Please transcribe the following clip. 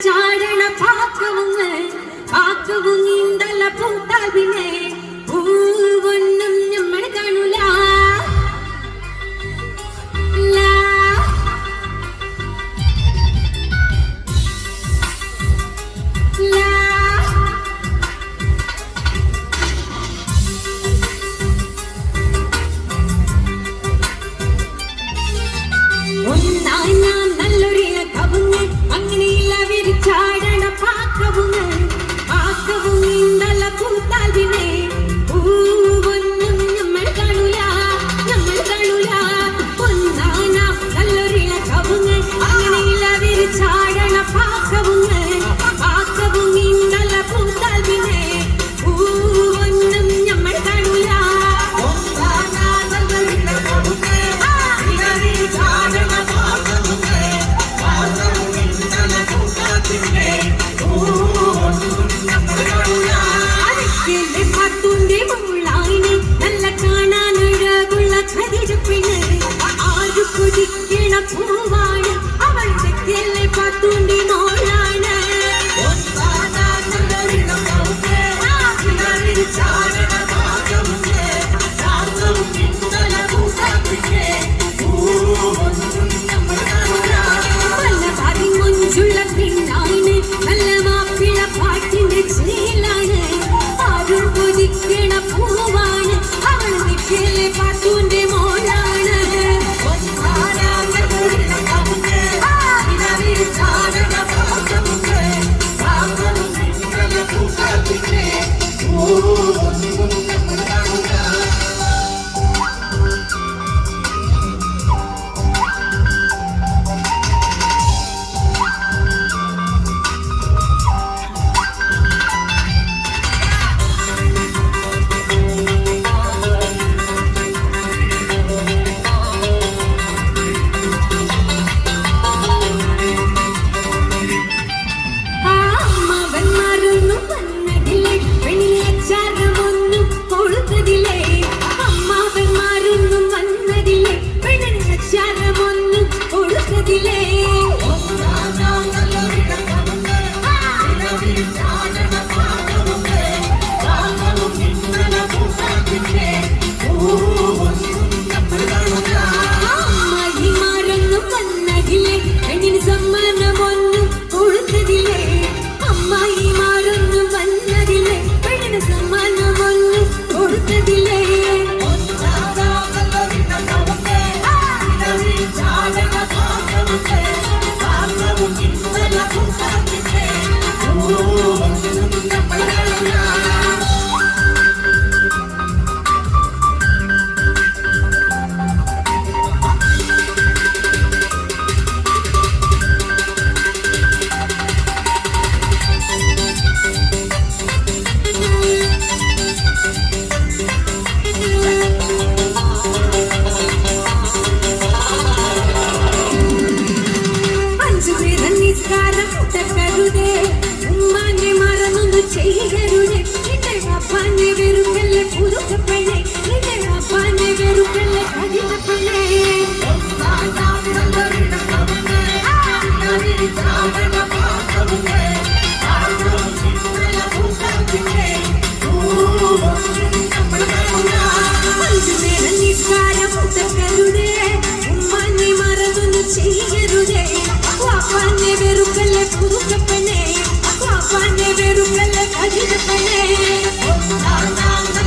ചാടണ പാക്കവും പാക്കവും നീന്തല പൂത്താവിനെ Ooh. செய்யருளே இந்த அப்பானை வெறும் வெள்ள புதுக்க பிள்ளை இந்த அப்பானை வெறும் வெள்ள கடித பிள்ளை செய்யருதே பாப்பானே வெறுக்கல்ல புதுக்க பெண்ணே பாப்பானே வெறுக்க Thank you.